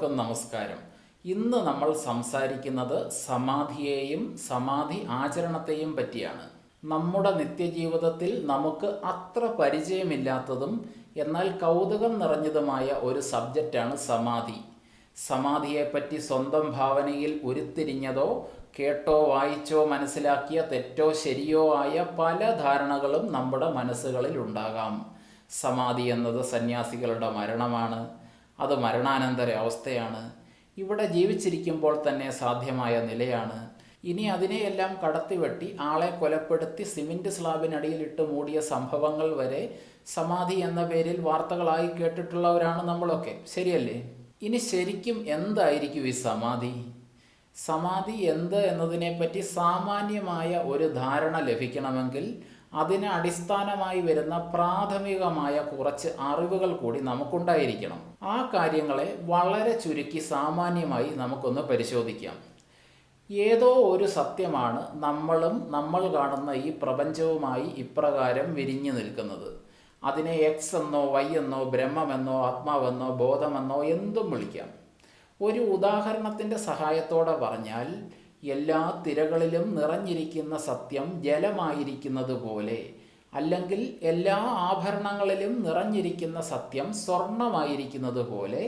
എല്ലാവർക്കും നമസ്കാരം. ഇന്ന് നമ്മൾ സംസാരിക്കുന്നത് സമാധിയെയും സമാധി ആചരണത്തെയും പറ്റിയാണ്. നമ്മുടെ നിത്യജീവിതത്തിൽ നമുക്ക് അത്ര പരിചയമില്ലാത്തതും എന്നാൽ കൗതുകം നിറഞ്ഞതുമായ ഒരു സബ്ജക്റ്റാണ് സമാധി. സമാധിയെപ്പറ്റി സ്വന്തം ഭാവനയിൽ ഉരുത്തിരിഞ്ഞതോ കേട്ടോ വായിച്ചോ മനസ്സിലാക്കിയ തെറ്റോ ശരിയോ ആയ പല ധാരണകളും നമ്മുടെ മനസ്സുകളിൽ ഉണ്ടാകാം സമാധി എന്നത് സന്യാസികളുടെ മരണമാണ്. അത് മരണാനന്തര അവസ്ഥയാണ്. ഇവിടെ ജീവിച്ചിരിക്കുമ്പോൾ തന്നെ സാധ്യമായ നിലയാണ്. ഇനി അതിനെയെല്ലാം കടത്തിവെട്ടി ആളെ കൊലപ്പെടുത്തി സിമെന്റ് സ്ലാബിനടിയിലിട്ട് മൂടിയ സംഭവങ്ങൾ വരെ സമാധി എന്ന പേരിൽ വാർത്തകളായി കേട്ടിട്ടുള്ളവരാണ് നമ്മളൊക്കെ. ശരിയല്ലേ? ഇനി ശരിക്കും എന്തായിരിക്കും ഈ സമാധി? സമാധി എന്ത് എന്നതിനെപ്പറ്റി സാമാന്യമായ ഒരു ധാരണ ലഭിക്കണമെങ്കിൽ അതിന് അടിസ്ഥാനമായി വരുന്ന പ്രാഥമികമായ കുറച്ച് അറിവുകൾ കൂടി നമുക്കുണ്ടായിരിക്കണം. ആ കാര്യങ്ങളെ വളരെ ചുരുക്കി സാമാന്യമായി നമുക്കൊന്ന് പരിശോധിക്കാം. ഏതോ ഒരു സത്യമാണ് നമ്മളും നമ്മൾ കാണുന്ന ഈ പ്രപഞ്ചവുമായി ഇപ്രകാരം വിരിഞ്ഞു നിൽക്കുന്നത്. അതിനെ എക്സ് എന്നോ വൈ എന്നോ ബ്രഹ്മമെന്നോ ആത്മാവെന്നോ ബോധമെന്നോ എന്തും വിളിക്കാം. ഒരു ഉദാഹരണത്തിന്റെ സഹായത്തോടെ പറഞ്ഞാൽ എല്ലാ തിരകളിലും നിറഞ്ഞിരിക്കുന്ന സത്യം ജലമായിരിക്കുന്നത് പോലെ അല്ലെങ്കിൽ എല്ലാ ആഭരണങ്ങളിലും നിറഞ്ഞിരിക്കുന്ന സത്യം സ്വർണമായിരിക്കുന്നത് പോലെ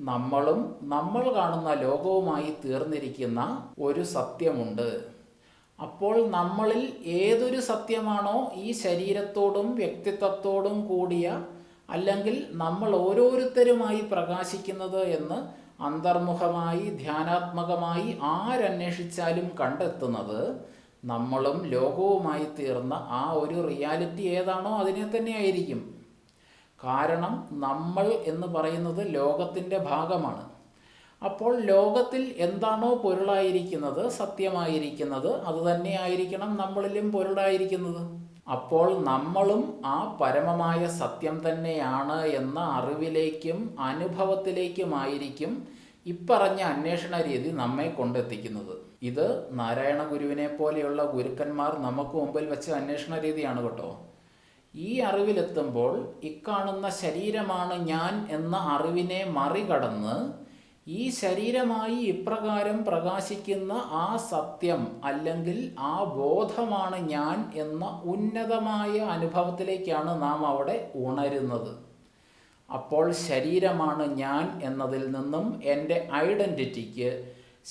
നമ്മളും നമ്മൾ കാണുന്ന ലോകവുമായി തീർന്നിരിക്കുന്ന ഒരു സത്യമുണ്ട്. അപ്പോൾ നമ്മളിൽ ഏതൊരു സത്യമാണോ ഈ ശരീരത്തോടും വ്യക്തിത്വത്തോടും കൂടിയ അല്ലെങ്കിൽ നമ്മൾ ഓരോരുത്തരുമായി പ്രകാശിക്കുന്നത് എന്ന് അന്തർമുഖമായി ധ്യാനാത്മകമായി ആരന്വേഷിച്ചാലും കണ്ടെത്തുന്നത് നമ്മളും ലോകവുമായി തീർന്ന ആ ഒരു റിയാലിറ്റി ഏതാണോ അതിനെ തന്നെ ആയിരിക്കും കാരണം നമ്മൾ എന്ന് പറയുന്നത് ലോകത്തിന്റെ ഭാഗമാണ്. അപ്പോൾ ലോകത്തിൽ എന്താണോ പൊരുളായിരിക്കുന്നത് സത്യമായിരിക്കുന്നത് അത് തന്നെയായിരിക്കണം നമ്മളിലും പൊരുളായിരിക്കുന്നത്. അപ്പോൾ നമ്മളും ആ പരമമായ സത്യം തന്നെയാണ് എന്ന അറിവിലേക്കും അനുഭവത്തിലേക്കുമായിരിക്കും ഇപ്പറഞ്ഞ അന്വേഷണ രീതി നമ്മെ കൊണ്ടെത്തിക്കുന്നത്. ഇത് നാരായണ ഗുരുവിനെ പോലെയുള്ള ഗുരുക്കന്മാർ നമുക്ക് മുമ്പിൽ വെച്ച അന്വേഷണ രീതിയാണ് കേട്ടോ. ഈ അറിവിലെത്തുമ്പോൾ ഇക്കാണുന്ന ശരീരമാണ് ഞാൻ എന്ന അറിവിനെ മറികടന്ന് ഈ ശരീരമായി ഇപ്രകാരം പ്രകാശിക്കുന്ന ആ സത്യം അല്ലെങ്കിൽ ആ ബോധമാണ് ഞാൻ എന്ന ഉന്നതമായ അനുഭവത്തിലേക്കാണ് നാം അവിടെ ഉണരുന്നത്. അപ്പോൾ ശരീരമാണ് ഞാൻ എന്നതിൽ നിന്നും എന്റെ ഐഡന്റിറ്റിക്ക്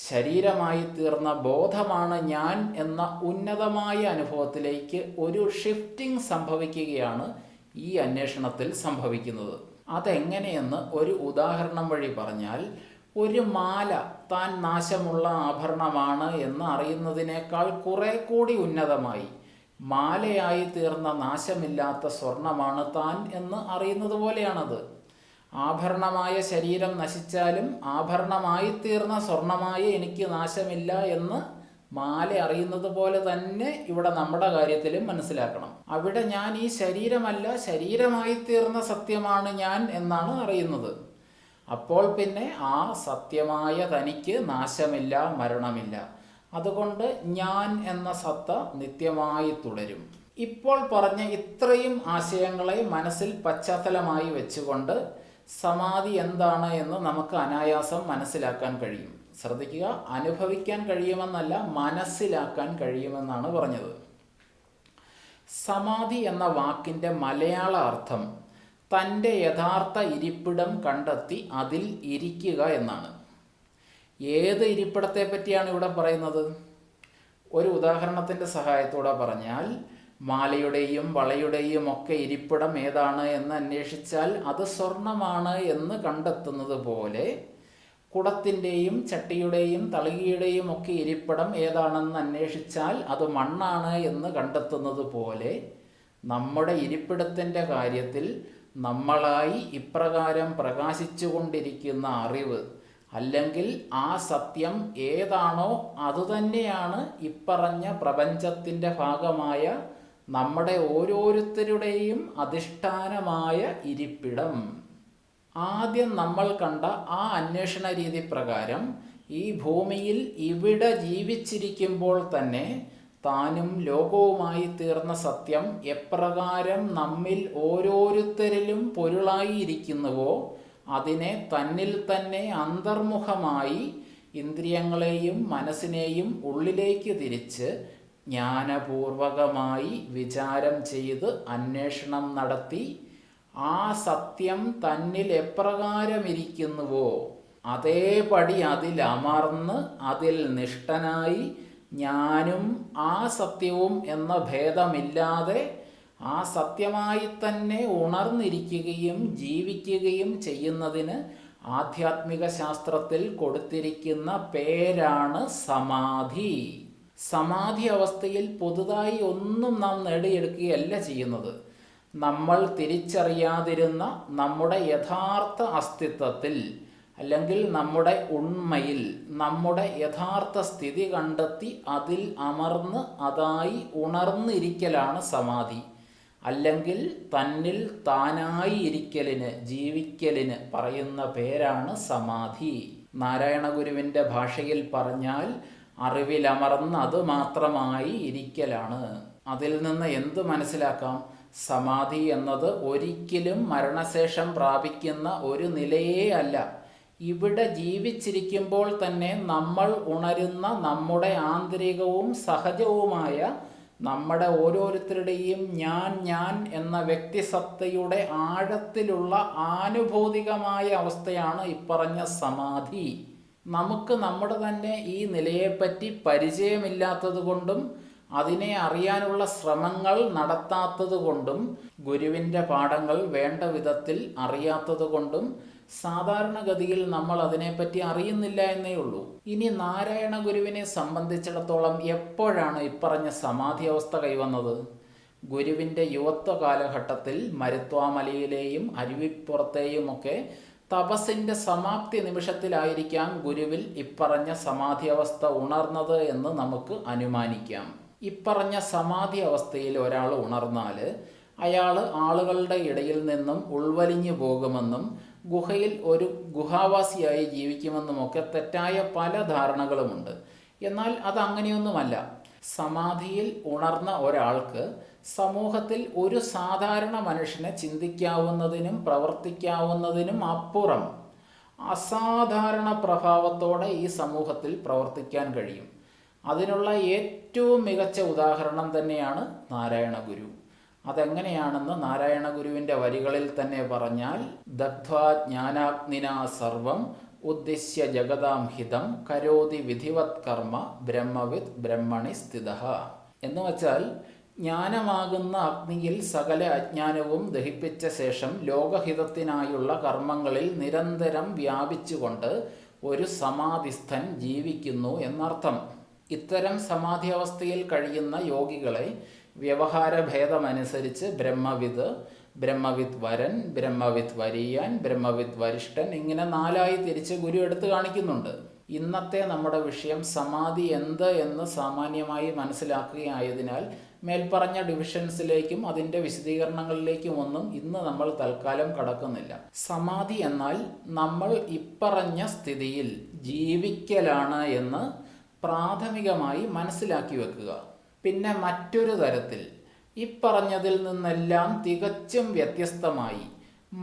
ശരീരമായി തീർന്ന ബോധമാണ് ഞാൻ എന്ന ഉന്നതമായ അനുഭവത്തിലേക്ക് ഒരു ഷിഫ്റ്റിംഗ് സംഭവിക്കുകയാണ് ഈ അന്വേഷണത്തിൽ സംഭവിക്കുന്നത്. അതെങ്ങനെയെന്ന് ഒരു ഉദാഹരണം വഴി പറഞ്ഞാൽ ഒരു മാല താൻ നാശമുള്ള ആഭരണമാണ് എന്ന് അറിയുന്നതിനേക്കാൾ കുറെ കൂടി ഉന്നതമായി. മാലയായി തീർന്ന നാശമില്ലാത്ത സ്വർണമാണ് താൻ എന്ന് അറിയുന്നത് പോലെയാണത്. ആഭരണമായ ശരീരം നശിച്ചാലും ആഭരണമായി തീർന്ന സ്വർണമായി എനിക്ക് നാശമില്ല എന്ന് മാല അറിയുന്നത് പോലെ തന്നെ ഇവിടെ നമ്മുടെ കാര്യത്തിലും മനസ്സിലാക്കണം. അവിടെ ഞാൻ ഈ ശരീരമല്ല ശരീരമായി തീർന്ന സത്യമാണ് ഞാൻ എന്നാണ് അറിയുന്നത്. അപ്പോൾ പിന്നെ ആ സത്യമായ തനിക്ക് നാശമില്ല മരണമില്ല. അതുകൊണ്ട് ഞാൻ എന്ന സത്ത നിത്യമായി തുടരും. ഇപ്പോൾ പറഞ്ഞ ഇത്രയും ആശയങ്ങളെ മനസ്സിൽ പശ്ചാത്തലമായി വെച്ചുകൊണ്ട് സമാധി എന്താണ് എന്ന് നമുക്ക് അനായാസം മനസ്സിലാക്കാൻ കഴിയും. ശ്രദ്ധിക്കുക അനുഭവിക്കാൻ കഴിയുമെന്നല്ല മനസ്സിലാക്കാൻ കഴിയുമെന്നാണ് പറഞ്ഞത്. സമാധി എന്ന വാക്കിന്റെ മലയാള അർത്ഥം തന്റെ യഥാർത്ഥ ഇരിപ്പിടം കണ്ടെത്തി അതിൽ ഇരിക്കുക എന്നാണ്. ഏത് ഇരിപ്പിടത്തെ പറ്റിയാണ് ഇവിടെ പറയുന്നത്? ഒരു ഉദാഹരണത്തിന്റെ സഹായത്തോടെ പറഞ്ഞാൽ മാലയുടെയും വളയുടെയും ഒക്കെ ഇരിപ്പിടം ഏതാണ് എന്ന് അന്വേഷിച്ചാൽ അത് സ്വർണമാണ് എന്ന് കണ്ടെത്തുന്നത് പോലെ കുടത്തിന്റെയും ചട്ടിയുടെയും തളികയുടെയും ഒക്കെ ഇരിപ്പിടം ഏതാണെന്ന് അന്വേഷിച്ചാൽ അത് മണ്ണാണ് എന്ന് കണ്ടെത്തുന്നത് പോലെ നമ്മുടെ ഇരിപ്പിടത്തിന്റെ കാര്യത്തിൽ നമ്മളായി ഇപ്രകാരം പ്രകാശിച്ചു കൊണ്ടിരിക്കുന്ന അറിവ് അല്ലെങ്കിൽ ആ സത്യം ഏതാണോ അതുതന്നെയാണ് ഇപ്പറഞ്ഞ പ്രപഞ്ചത്തിന്റെ ഭാഗമായ നമ്മുടെ ഓരോരുത്തരുടെയും അധിഷ്ഠാനമായ ഇരിപ്പിടം. ആദ്യം നമ്മൾ കണ്ട ആ അന്വേഷണ രീതി പ്രകാരം ഈ ഭൂമിയിൽ ഇവിടെ ജീവിച്ചിരിക്കുമ്പോൾ തന്നെ താനും ലോകവുമായി തീർന്ന സത്യം എപ്രകാരം നമ്മിൽ ഓരോരുത്തരിലും പൊരുളായിരിക്കുന്നുവോ അതിനെ തന്നിൽ തന്നെ അന്തർമുഖമായി ഇന്ദ്രിയങ്ങളെയും മനസ്സിനെയും ഉള്ളിലേക്ക് തിരിച്ച് ജ്ഞാനപൂർവകമായി വിചാരം ചെയ്ത് അന്വേഷണം നടത്തി ആ സത്യം തന്നിൽ എപ്രകാരമിരിക്കുന്നുവോ അതേപടി അതിൽ അമർന്ന് അതിൽ നിഷ്ഠനായി ഞാനും ആ സത്യവും എന്ന ഭേദമില്ലാതെ ആ സത്യമായി തന്നെ ഉണർന്നിരിക്കുകയും ജീവിക്കുകയും ചെയ്യുന്നതിന് ആധ്യാത്മിക ശാസ്ത്രത്തിൽ കൊടുത്തിരിക്കുന്ന പേരാണ് സമാധി. സമാധി അവസ്ഥയിൽ പുതുതായി ഒന്നും നാം നേടിയെടുക്കുകയല്ല ചെയ്യുന്നത്. നമ്മൾ തിരിച്ചറിയാതിരുന്ന നമ്മുടെ യഥാർത്ഥ അസ്തിത്വത്തിൽ അല്ലെങ്കിൽ നമ്മുടെ ഉണ്മയിൽ നമ്മുടെ യഥാർത്ഥ സ്ഥിതി കണ്ടെത്തി അതിൽ അമർന്ന് അതായി ഉണർന്നിരിക്കലാണ് സമാധി. അല്ലെങ്കിൽ തന്നിൽ താനായി ഇരിക്കലിന് ജീവിക്കലിന് പറയുന്ന പേരാണ് സമാധി. നാരായണ ഗുരുവിന്റെ ഭാഷയിൽ പറഞ്ഞാൽ അറിവിലമർന്ന് അത് മാത്രമായി ഇരിക്കലാണ്. അതിൽ നിന്ന് എന്ത് മനസ്സിലാക്കാം? സമാധി എന്നത് ഒരിക്കലും മരണശേഷം പ്രാപിക്കുന്ന ഒരു നിലയേ അല്ല. ഇവിടെ ജീവിച്ചിരിക്കുമ്പോൾ തന്നെ നമ്മൾ ഉണരുന്ന നമ്മുടെ ആന്തരികവും സഹജവുമായ നമ്മുടെ ഓരോരുത്തരുടെയും ഞാൻ ഞാൻ എന്ന വ്യക്തിസത്തയുടെ ആഴത്തിലുള്ള ആനുഭൂതികമായ അവസ്ഥയാണ് ഇപ്പറഞ്ഞ സമാധി. നമുക്ക് നമ്മുടെ തന്നെ ഈ നിലയെപ്പറ്റി പരിചയമില്ലാത്തതുകൊണ്ടും അതിനെ അറിയാനുള്ള ശ്രമങ്ങൾ നടത്താത്തത് കൊണ്ടും ഗുരുവിന്റെ പാഠങ്ങൾ വേണ്ട വിധത്തിൽ അറിയാത്തത് കൊണ്ടും സാധാരണഗതിയിൽ നമ്മൾ അതിനെപ്പറ്റി അറിയുന്നില്ല എന്നേ ഉള്ളൂ. ഇനി നാരായണ ഗുരുവിനെ സംബന്ധിച്ചിടത്തോളം എപ്പോഴാണ് ഇപ്പറഞ്ഞ സമാധി അവസ്ഥ കൈവന്നത്? ഗുരുവിന്റെ യുവത്വ കാലഘട്ടത്തിൽ മരുത്വാമലയിലെയും അരുവിപ്പുറത്തെയുമൊക്കെ തപസ്സിന്റെ സമാപ്തി നിമിഷത്തിലായിരിക്കാം ഗുരുവിൽ ഇപ്പറഞ്ഞ സമാധി അവസ്ഥ ഉണർന്നത് എന്ന് നമുക്ക് അനുമാനിക്കാം. ഇപ്പറഞ്ഞ സമാധി അവസ്ഥയിൽ ഒരാൾ ഉണർന്നാൽ അയാൾ ആളുകളുടെ ഇടയിൽ നിന്നും ഉൾവലിഞ്ഞു പോകുമെന്നും ഗുഹയിൽ ഒരു ഗുഹാവാസിയായി ജീവിക്കുമെന്നുമൊക്കെ തെറ്റായ പല ധാരണകളുമുണ്ട്. എന്നാൽ അത് അങ്ങനെയൊന്നുമല്ല സമാധിയിൽ ഉണർന്ന ഒരാൾക്ക് സമൂഹത്തിൽ ഒരു സാധാരണ മനുഷ്യനെ ചിന്തിക്കാവുന്നതിനും പ്രവർത്തിക്കാവുന്നതിനും അപ്പുറം അസാധാരണ പ്രഭാവത്തോടെ ഈ സമൂഹത്തിൽ പ്രവർത്തിക്കാൻ കഴിയും. അതിനുള്ള ഏറ്റവും മികച്ച ഉദാഹരണം തന്നെയാണ് നാരായണ ഗുരു അതെങ്ങനെയാണെന്ന് നാരായണ ഗുരുവിന്റെ വരികളിൽ തന്നെ പറഞ്ഞാൽ ദഗ്ധ്വാ ജ്ഞാനാഗ്നിന സർവം ഉദ്ദേശ്യ ജഗതാം ഹിതം കരോതി വിധിവത് കർമ്മ ബ്രഹ്മവിത് ബ്രഹ്മണി സ്ഥിത. എന്ന് വച്ചാൽ ജ്ഞാനമാകുന്ന അഗ്നിയിൽ സകല അജ്ഞാനവും ദഹിപ്പിച്ച ശേഷം ലോകഹിതത്തിനായുള്ള കർമ്മങ്ങളിൽ നിരന്തരം വ്യാപിച്ചുകൊണ്ട് ഒരു സമാധിസ്ഥൻ ജീവിക്കുന്നു എന്നർത്ഥം. ഇത്തരം സമാധി അവസ്ഥയിൽ കഴിയുന്ന യോഗികളെ വ്യവഹാര ഭേദമനുസരിച്ച് ബ്രഹ്മവിത് ബ്രഹ്മവിത് വരൻ ബ്രഹ്മവിത് വരിയാൻ ബ്രഹ്മവിത് വരിഷ്ഠൻ ഇങ്ങനെ നാലായി തിരിച്ച് ഗുരു എടുത്തു കാണിക്കുന്നുണ്ട്. ഇന്നത്തെ നമ്മുടെ വിഷയം സമാധി എന്ത് എന്ന് സാമാന്യമായി മനസ്സിലാക്കുകയായതിനാൽ മേൽപ്പറഞ്ഞ ഡിവിഷൻസിലേക്കും അതിന്റെ വിശദീകരണങ്ങളിലേക്കും ഒന്നും ഇന്ന് നമ്മൾ തൽക്കാലം കടക്കുന്നില്ല. സമാധി എന്നാൽ നമ്മൾ ഇപ്പറഞ്ഞ സ്ഥിതിയിൽ ജീവിക്കലാണ് എന്ന് പ്രാഥമികമായി മനസ്സിലാക്കി വെക്കുക. പിന്നെ മറ്റൊരു തരത്തിൽ ഇപ്പറഞ്ഞതിൽ നിന്നെല്ലാം തികച്ചും വ്യത്യസ്തമായി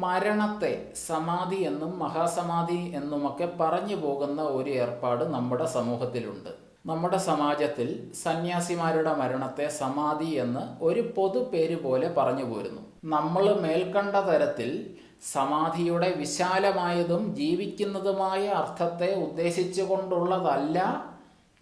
മരണത്തെ സമാധി എന്നും മഹാസമാധി എന്നുമൊക്കെ പറഞ്ഞു പോകുന്ന ഒരു ഏർപ്പാട് നമ്മുടെ സമൂഹത്തിലുണ്ട്. നമ്മുടെ സമാജത്തിൽ സന്യാസിമാരുടെ മരണത്തെ സമാധി എന്ന് ഒരു പൊതു പേര് പോലെ പറഞ്ഞു പോരുന്നു. നമ്മൾ മേൽക്കണ്ട തരത്തിൽ സമാധിയുടെ വിശാലമായതും ജീവിക്കുന്നതുമായ അർത്ഥത്തെ ഉദ്ദേശിച്ചുകൊണ്ടുള്ളതല്ല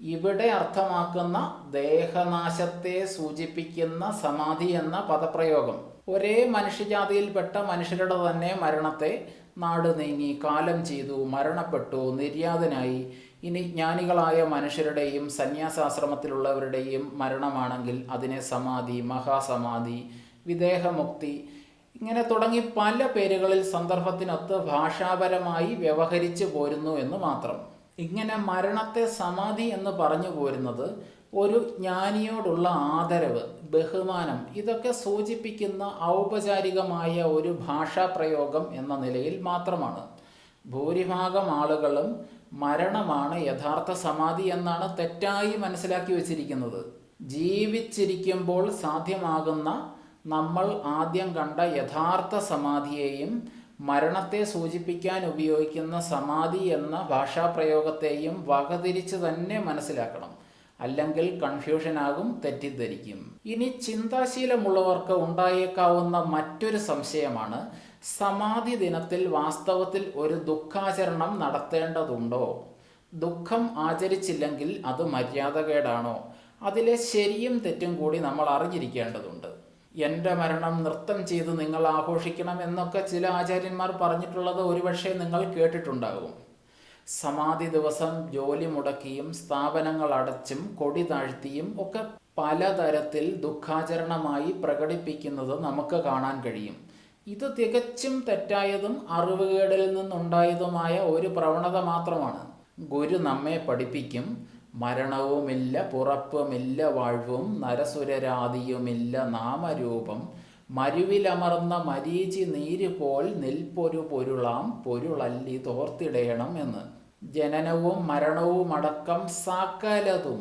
ഇവിടെ അർത്ഥമാക്കുന്ന ദേഹനാശത്തെ സൂചിപ്പിക്കുന്ന സമാധി എന്ന പദപ്രയോഗം. ഒരേ മനുഷ്യജാതിയിൽപ്പെട്ട മനുഷ്യരുടെ തന്നെ മരണത്തെ നാട് നീങ്ങി കാലം ചെയ്തു മരണപ്പെട്ടു നിര്യാതനായി. ഇനി ജ്ഞാനികളായ മനുഷ്യരുടെയും സന്യാസാശ്രമത്തിലുള്ളവരുടെയും മരണമാണെങ്കിൽ അതിനെ സമാധി മഹാസമാധി വിദേഹമുക്തി. ഇങ്ങനെ തുടങ്ങി പല പേരുകളിൽ സന്ദർഭത്തിനൊത്ത് ഭാഷാപരമായി വ്യവഹരിച്ചു പോരുന്നു എന്ന് മാത്രം. ഇങ്ങനെ മരണത്തെ സമാധി എന്ന് പറഞ്ഞു പോരുന്നത് ഒരു ജ്ഞാനിയോടുള്ള ആദരവ് ബഹുമാനം ഇതൊക്കെ സൂചിപ്പിക്കുന്ന ഔപചാരികമായ ഒരു ഭാഷാ പ്രയോഗം എന്ന നിലയിൽ മാത്രമാണ്. ഭൂരിഭാഗം ആളുകളും മരണമാണ് യഥാർത്ഥ സമാധി എന്നാണ് തെറ്റായി മനസ്സിലാക്കി വച്ചിരിക്കുന്നത്. ജീവിച്ചിരിക്കുമ്പോൾ സാധ്യമാകുന്ന നമ്മൾ ആദ്യം കണ്ട യഥാർത്ഥ സമാധിയെയും മരണത്തെ സൂചിപ്പിക്കാൻ ഉപയോഗിക്കുന്ന സമാധി എന്ന ഭാഷാപ്രയോഗത്തെയും വകതിരിച്ച് തന്നെ മനസ്സിലാക്കണം. അല്ലെങ്കിൽ കൺഫ്യൂഷനാകും തെറ്റിദ്ധരിക്കും. ഇനി ചിന്താശീലമുള്ളവർക്ക് ഉണ്ടായേക്കാവുന്ന മറ്റൊരു സംശയമാണ് സമാധി ദിനത്തിൽ വാസ്തവത്തിൽ ഒരു ദുഃഖാചരണം നടത്തേണ്ടതുണ്ടോ? ദുഃഖം ആചരിച്ചില്ലെങ്കിൽ അത് മര്യാദകേടാണോ? അതിലെ ശരിയും തെറ്റും കൂടി നമ്മൾ അറിഞ്ഞിരിക്കേണ്ടതുണ്ട്. എന്റെ മരണം നൃത്തം ചെയ്ത് നിങ്ങൾ ആഘോഷിക്കണം എന്നൊക്കെ ചില ആചാര്യന്മാർ പറഞ്ഞിട്ടുള്ളത് ഒരുപക്ഷെ നിങ്ങൾ കേട്ടിട്ടുണ്ടാകും. സമാധി ദിവസം ജോലി മുടക്കിയും സ്ഥാപനങ്ങൾ അടച്ചും കൊടി താഴ്ത്തിയും ഒക്കെ പലതരത്തിൽ ദുഃഖാചരണമായി പ്രകടിപ്പിക്കുന്നത് നമുക്ക് കാണാൻ കഴിയും. ഇത് തികച്ചും തെറ്റായതും അറിവുകേടിൽ നിന്നുണ്ടായതുമായ ഒരു പ്രവണത മാത്രമാണ്. ഗുരു നമ്മെ പഠിപ്പിക്കും മരണവുമില്ല പുറപ്പുമില്ല വാഴ്വും നരസുരരാതിയുമില്ല നാമരൂപം. മരുവിലമർന്ന മരീചി നീര് പോൽ നിൽപ്പൊരു പൊരുളാം പൊരുളല്ലി തോർത്തിടയണം എന്ന്. ജനനവും മരണവും അടക്കം സകലതും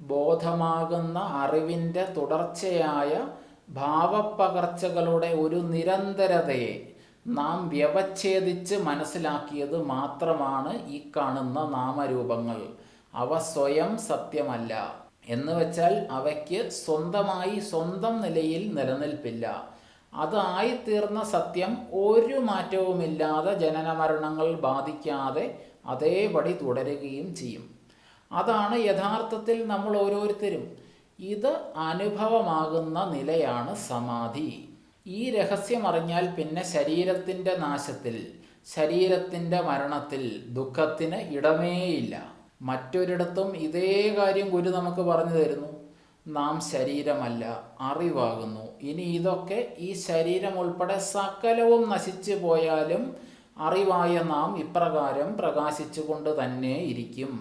ബോധമാകുന്ന അറിവിന്റെ തുടർച്ചയായ ഭാവപ്പകർച്ചകളുടെ ഒരു നിരന്തരതയെ നാം വ്യവച്ഛേദിച്ച് മനസ്സിലാക്കിയത് മാത്രമാണ് ഈ കാണുന്ന നാമരൂപങ്ങൾ. അവ സ്വയം സത്യമല്ല. എന്ന് വെച്ചാൽ അവയ്ക്ക് സ്വന്തമായി സ്വന്തം നിലയിൽ നിലനിൽപ്പില്ല. അതായിത്തീർന്ന സത്യം ഒരു മാറ്റവുമില്ലാതെ ജനനമരണങ്ങൾ ബാധിക്കാതെ അതേപടി തുടരുകയും ചെയ്യും. അതാണ് യഥാർത്ഥത്തിൽ നമ്മൾ ഓരോരുത്തരും. ഇത് അനുഭവമാകുന്ന നിലയാണ് സമാധി. ഈ രഹസ്യം അറിഞ്ഞാൽ പിന്നെ ശരീരത്തിന്റെ നാശത്തിൽ ശരീരത്തിന്റെ മരണത്തിൽ ദുഃഖത്തിന് ഇടമേയില്ല. മറ്റൊരിടത്തും ഇതേ കാര്യം ഗുരു നമുക്ക് പറഞ്ഞു തരുന്നു. നാം ശരീരമല്ല അറിവാകുന്നു. ഇനി ഇതൊക്കെ ഈ ശരീരം ഉൾപ്പെടെ സകലവും നശിച്ചു പോയാലും അറിവായ നാം ഇപ്രകാരം പ്രകാശിച്ചുകൊണ്ട് തന്നെ ഇരിക്കും.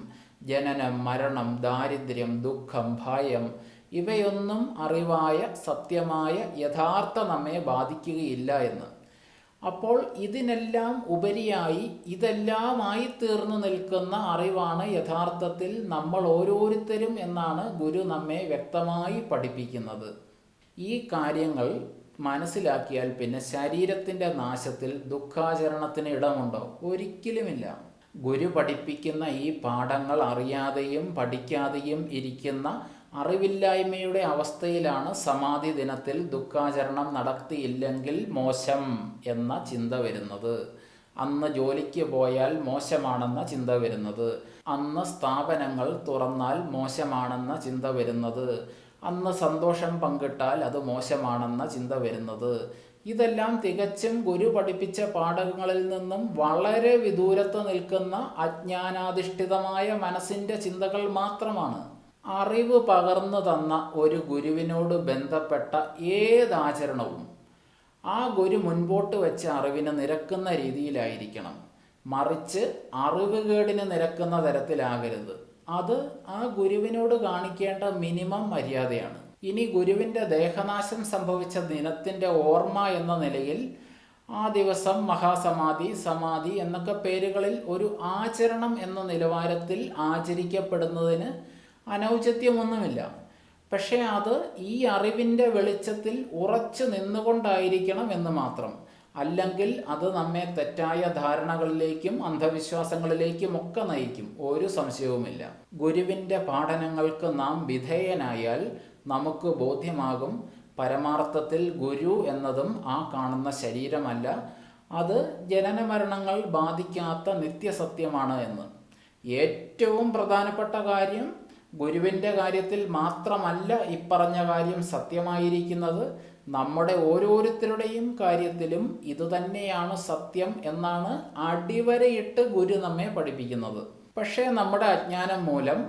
ജനനം മരണം ദാരിദ്ര്യം ദുഃഖം ഭയം ഇവയൊന്നും അറിവായ സത്യമായ യഥാർത്ഥ നമ്മെ ബാധിക്കുകയില്ല എന്ന്. അപ്പോൾ ഇതിനെല്ലാം ഉപരിയായി ഇതെല്ലാമായി തീർന്നു നിൽക്കുന്ന അറിവാണ് യഥാർത്ഥത്തിൽ നമ്മൾ ഓരോരുത്തരും എന്നാണ് ഗുരു നമ്മെ വ്യക്തമായി പഠിപ്പിക്കുന്നത്. ഈ കാര്യങ്ങൾ മനസ്സിലാക്കിയാൽ പിന്നെ ശരീരത്തിന്റെ നാശത്തിൽ ദുഃഖാചരണത്തിന് ഇടമുണ്ടോ? ഒരിക്കലുമില്ല. ഗുരു പഠിപ്പിക്കുന്ന ഈ പാഠങ്ങൾ അറിയാതെയും പഠിക്കാതെയും ഇരിക്കുന്ന അറിവില്ലായ്മയുടെ അവസ്ഥയിലാണ് സമാധി ദിനത്തിൽ ദുഃഖാചരണം നടത്തിയില്ലെങ്കിൽ മോശം എന്ന ചിന്ത വരുന്നത്. അന്ന് ജോലിക്ക് പോയാൽ മോശമാണെന്ന ചിന്ത വരുന്നത്. അന്ന് സ്ഥാപനങ്ങൾ തുറന്നാൽ മോശമാണെന്ന ചിന്ത വരുന്നത്. അന്ന് സന്തോഷം പങ്കിട്ടാൽ അത് മോശമാണെന്ന ചിന്ത വരുന്നത്. ഇതെല്ലാം തികച്ചും ഗുരു പഠിപ്പിച്ച പാഠങ്ങളിൽ നിന്നും വളരെ വിദൂരത്ത് നിൽക്കുന്ന അജ്ഞാനാധിഷ്ഠിതമായ മനസ്സിന്റെ ചിന്തകൾ മാത്രമാണ്. അറിവ് പകർന്നു തന്ന ഒരു ഗുരുവിനോട് ബന്ധപ്പെട്ട ഏതാചരണവും ആ ഗുരു മുൻപോട്ട് വെച്ച അറിവിനെ നിരക്കുന്ന രീതിയിലായിരിക്കണം. മറിച്ച് അറിവുകേടിന് നിരക്കുന്ന തരത്തിലാകരുത്. അത് ആ ഗുരുവിനോട് കാണിക്കേണ്ട മിനിമം മര്യാദയാണ്. ഇനി ഗുരുവിന്റെ ദേഹനാശം സംഭവിച്ച ദിനത്തിന്റെ ഓർമ്മ എന്ന നിലയിൽ ആ ദിവസം മഹാസമാധി സമാധി എന്നൊക്കെ പേരുകളിൽ ഒരു ആചരണം എന്ന നിലവാരത്തിൽ ആചരിക്കപ്പെടുന്നതിന് അനൗചിത്യമൊന്നുമില്ല. പക്ഷേ അത് ഈ അറിവിന്റെ വെളിച്ചത്തിൽ ഉറച്ചു നിന്നുകൊണ്ടായിരിക്കണം എന്ന് മാത്രം. അല്ലെങ്കിൽ അത് നമ്മെ തെറ്റായ ധാരണകളിലേക്കും അന്ധവിശ്വാസങ്ങളിലേക്കും ഒക്കെ നയിക്കും. ഒരു സംശയവുമില്ല. ഗുരുവിന്റെ പാഠനങ്ങൾക്ക് നാം വിധേയനായാൽ നമുക്ക് ബോധ്യമാകും പരമാർത്ഥത്തിൽ ഗുരു എന്നതും ആ കാണുന്ന ശരീരമല്ല. അത് ജനനമരണങ്ങൾ ബാധിക്കാത്ത നിത്യസത്യമാണ് എന്ന്. ഏറ്റവും പ്രധാനപ്പെട്ട കാര്യം ഗുരുവിന്റെ കാര്യത്തിൽ മാത്രമല്ല ഇപ്പറഞ്ഞ കാര്യം സത്യമായിരിക്കുന്നത്. നമ്മുടെ ഓരോരുത്തരുടെയും കാര്യത്തിലും ഇതുതന്നെയാണ് സത്യം എന്നാണ് അടിവരയിട്ട് ഗുരു നമ്മെ പഠിപ്പിക്കുന്നത്. പക്ഷേ നമ്മുടെ അജ്ഞാനം മൂലം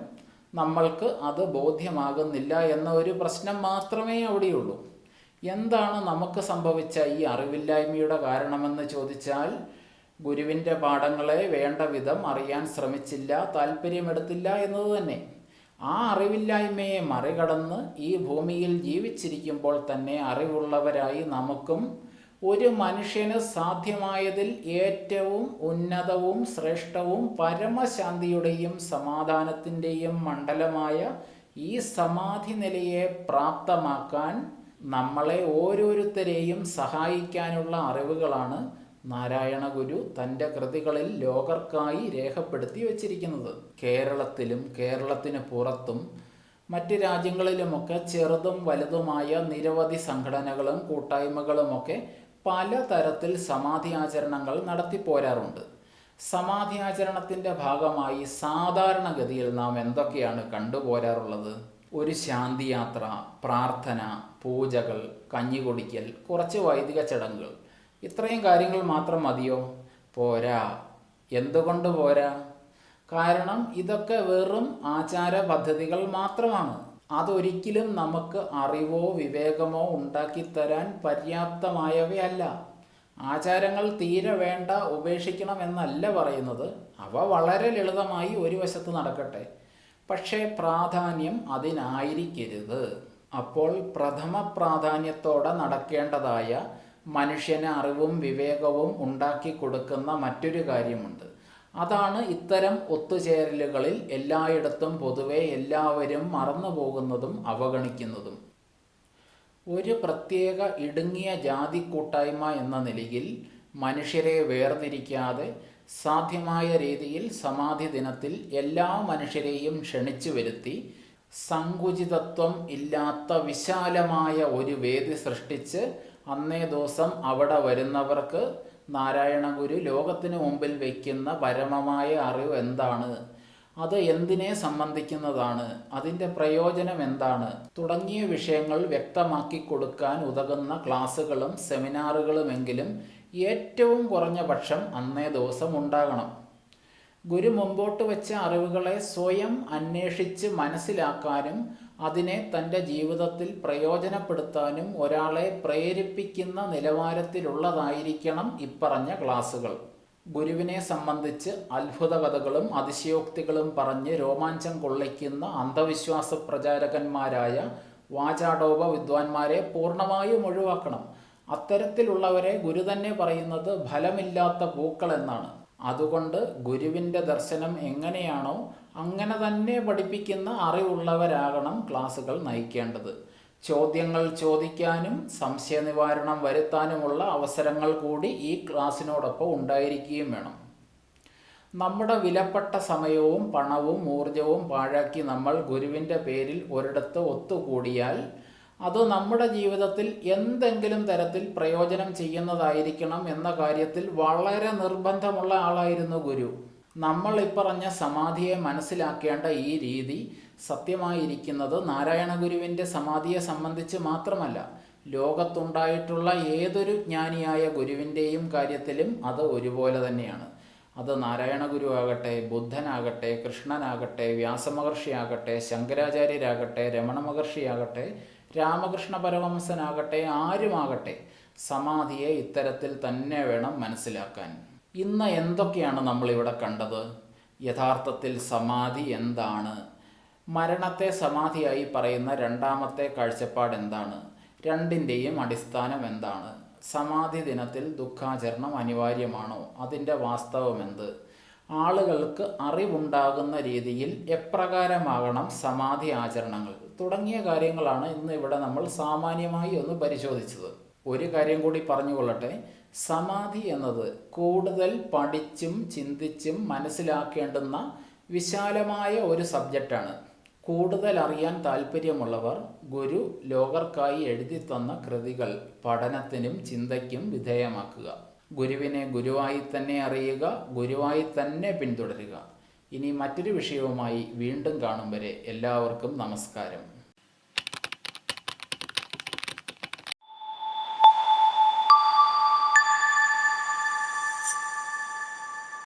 നമ്മൾക്ക് അത് ബോധ്യമാകുന്നില്ല എന്ന ഒരു പ്രശ്നം മാത്രമേ അവിടെയുള്ളൂ. എന്താണ് നമുക്ക് സംഭവിച്ച ഈ അറിവില്ലായ്മയുടെ കാരണമെന്ന് ചോദിച്ചാൽ ഗുരുവിന്റെ പാഠങ്ങളെ വേണ്ട വിധം അറിയാൻ ശ്രമിച്ചില്ല താല്പര്യമെടുത്തില്ല എന്നത് തന്നെ. ആ അറിവില്ലായ്മയെ മറികടന്ന് ഈ ഭൂമിയിൽ ജീവിച്ചിരിക്കുമ്പോൾ തന്നെ അറിവുള്ളവരായി നമുക്കും ഒരു മനുഷ്യന് സാധ്യമായതിൽ ഏറ്റവും ഉന്നതവും ശ്രേഷ്ഠവും പരമശാന്തിയുടെയും സമാധാനത്തിന്റെയും മണ്ഡലമായ ഈ സമാധി നിലയെ പ്രാപ്തമാക്കാൻ നമ്മളെ ഓരോരുത്തരെയും സഹായിക്കാനുള്ള അറിവുകളാണ് നാരായണ ഗുരു തന്റെ കൃതികളിൽ ലോകർക്കായി രേഖപ്പെടുത്തി വച്ചിരിക്കുന്നത്. കേരളത്തിലും കേരളത്തിന് പുറത്തും മറ്റ് രാജ്യങ്ങളിലുമൊക്കെ ചെറുതും വലുതുമായ നിരവധി സംഘടനകളും കൂട്ടായ്മകളുമൊക്കെ പലതരത്തിൽ സമാധി ആചരണങ്ങൾ നടത്തിപ്പോരാറുണ്ട് സമാധി ആചരണത്തിന്റെ ഭാഗമായി സാധാരണഗതിയിൽ നാം എന്തൊക്കെയാണ് കണ്ടുപോരാറുള്ളത് ഒരു ശാന്തിയാത്ര പ്രാർത്ഥന പൂജകൾ കഞ്ഞി കുടിക്കൽ കുറച്ച് വൈദിക ചടങ്ങുകൾ. ഇത്രയും കാര്യങ്ങൾ മാത്രം മതിയോ? പോരാ. എന്തുകൊണ്ട് പോരാ? കാരണം ഇതൊക്കെ വെറും ആചാര പദ്ധതികൾ മാത്രമാണ്. അതൊരിക്കലും നമുക്ക് അറിവോ വിവേകമോ ഉണ്ടാക്കി തരാൻ പര്യാപ്തമായവയല്ല. ആചാരങ്ങൾ തീരെ വേണ്ട ഉപേക്ഷിക്കണം എന്നല്ല പറയുന്നത്. അവ വളരെ ലളിതമായി ഒരു വശത്ത് നടക്കട്ടെ. പക്ഷേ പ്രാധാന്യം അതിനായിരിക്കരുത്. അപ്പോൾ പ്രഥമ പ്രാധാന്യത്തോടെ നടക്കേണ്ടതായ മനുഷ്യന് അറിവും വിവേകവും ഉണ്ടാക്കി കൊടുക്കുന്ന മറ്റൊരു കാര്യമുണ്ട്. അതാണ് ഇത്തരം ഒത്തുചേരലുകളിൽ എല്ലായിടത്തും പൊതുവെ എല്ലാവരും മറന്നു പോകുന്നതും അവഗണിക്കുന്നതും. ഒരു പ്രത്യേക ഇടുങ്ങിയ ജാതി കൂട്ടായ്മ എന്ന നിലയിൽ മനുഷ്യരെ വേർതിരിക്കാതെ സാധ്യമായ രീതിയിൽ സമാധി ദിനത്തിൽ എല്ലാ മനുഷ്യരെയും ക്ഷണിച്ചു വരുത്തി സങ്കുചിതത്വം ഇല്ലാത്ത വിശാലമായ ഒരു വേദി സൃഷ്ടിച്ച് അന്നേ ദിവസം അവിടെ വരുന്നവർക്ക് നാരായണ ഗുരു ലോകത്തിന് മുമ്പിൽ വയ്ക്കുന്ന പരമമായ അറിവ് എന്താണ്? അത് എന്തിനെ സംബന്ധിക്കുന്നതാണ്? അതിന്റെ പ്രയോജനം എന്താണ്? തുടങ്ങിയ വിഷയങ്ങൾ വ്യക്തമാക്കി കൊടുക്കാൻ ഉതകുന്ന ക്ലാസ്സുകളും സെമിനാറുകളുമെങ്കിലും ഏറ്റവും കുറഞ്ഞ പക്ഷം അന്നേ ദിവസം ഉണ്ടാകണം. ഗുരു മുമ്പോട്ട് വെച്ച അറിവുകളെ സ്വയം അന്വേഷിച്ച് മനസ്സിലാക്കാനും അതിനെ തന്റെ ജീവിതത്തിൽ പ്രയോജനപ്പെടുത്താനും ഒരാളെ പ്രേരിപ്പിക്കുന്ന നിലവാരത്തിലുള്ളതായിരിക്കണം ഇപ്പറഞ്ഞ ക്ലാസുകൾ ഗുരുവിനെ സംബന്ധിച്ച് അത്ഭുത കഥകളും അതിശയോക്തികളും പറഞ്ഞ് രോമാഞ്ചം കൊള്ളിക്കുന്ന അന്ധവിശ്വാസ പ്രചാരകന്മാരായ വാചാടോപ വിദ്വാൻമാരെ പൂർണമായും ഒഴിവാക്കണം. അത്തരത്തിലുള്ളവരെ ഗുരു തന്നെ പറയുന്നത് ഫലമില്ലാത്ത പൂക്കൾ എന്നാണ്. അതുകൊണ്ട് ഗുരുവിന്റെ ദർശനം എങ്ങനെയാണോ അങ്ങനെ തന്നെ പഠിപ്പിക്കുന്ന അറിവുള്ളവരാകണം ക്ലാസ്സുകൾ നയിക്കേണ്ടത്. ചോദ്യങ്ങൾ ചോദിക്കാനും സംശയ നിവാരണം വരുത്താനുമുള്ള അവസരങ്ങൾ കൂടി ഈ ക്ലാസ്സിനോടൊപ്പം ഉണ്ടായിരിക്കുകയും വേണം. നമ്മുടെ വിലപ്പെട്ട സമയവും പണവും ഊർജവും പാഴാക്കി നമ്മൾ ഗുരുവിന്റെ പേരിൽ ഒരിടത്ത് ഒത്തുകൂടിയാൽ അത് നമ്മുടെ ജീവിതത്തിൽ എന്തെങ്കിലും തരത്തിൽ പ്രയോജനം ചെയ്യുന്നതായിരിക്കണം എന്ന കാര്യത്തിൽ വളരെ നിർബന്ധമുള്ള ആളായിരുന്നു ഗുരു. നമ്മൾ ഇപ്പറഞ്ഞ സമാധിയെ മനസ്സിലാക്കേണ്ട ഈ രീതി സത്യമായിരിക്കുന്നത് നാരായണ ഗുരുവിന്റെ സമാധിയെ സംബന്ധിച്ച് മാത്രമല്ല ലോകത്തുണ്ടായിട്ടുള്ള ഏതൊരു ജ്ഞാനിയായ ഗുരുവിന്റെയും കാര്യത്തിലും അത് ഒരുപോലെ തന്നെയാണ്. അത് നാരായണ ഗുരു ആകട്ടെ ബുദ്ധനാകട്ടെ കൃഷ്ണനാകട്ടെ വ്യാസമഹർഷിയാകട്ടെ ശങ്കരാചാര്യരാകട്ടെ രമണ മഹർഷിയാകട്ടെ രാമകൃഷ്ണ പരമഹംസനാകട്ടെ ആരുമാകട്ടെ സമാധിയെ ഇത്തരത്തിൽ തന്നെ വേണം മനസ്സിലാക്കാൻ. ഇന്ന് എന്തൊക്കെയാണ് നമ്മളിവിടെ കണ്ടത്? യഥാർത്ഥത്തിൽ സമാധി എന്താണ്? മരണത്തെ സമാധിയായി പറയുന്ന രണ്ടാമത്തെ കാഴ്ചപ്പാട് എന്താണ്? രണ്ടിന്റെയും അടിസ്ഥാനം എന്താണ്? സമാധി ദിനത്തിൽ ദുഃഖാചരണം അനിവാര്യമാണോ? അതിന്റെ വാസ്തവമെന്ത് ആളുകൾക്ക് അറിവുണ്ടാകുന്ന രീതിയിൽ എപ്രകാരമാകണം സമാധി ആചരണങ്ങൾ? തുടങ്ങിയ കാര്യങ്ങളാണ് ഇന്ന് ഇവിടെ നമ്മൾ സാമാന്യമായി ഒന്ന് പരിശോധിച്ചത്. ഒരു കാര്യം കൂടി പറഞ്ഞുകൊള്ളട്ടെ. സമാധി എന്നത് കൂടുതൽ പഠിച്ചും ചിന്തിച്ചും മനസ്സിലാക്കേണ്ടുന്ന വിശാലമായ ഒരു സബ്ജക്റ്റാണ്. കൂടുതൽ അറിയാൻ താല്പര്യമുള്ളവർ ഗുരു ലോകർക്കായി എഴുതി തന്ന കൃതികൾ പഠനത്തിനും ചിന്തയ്ക്കും വിധേയമാക്കുക. ഗുരുവിനെ ഗുരുവായി തന്നെ അറിയുക ഗുരുവായി തന്നെ പിന്തുടരുക. ഇനി മറ്റൊരു വിഷയവുമായി വീണ്ടും കാണും വരെ എല്ലാവർക്കും നമസ്കാരം.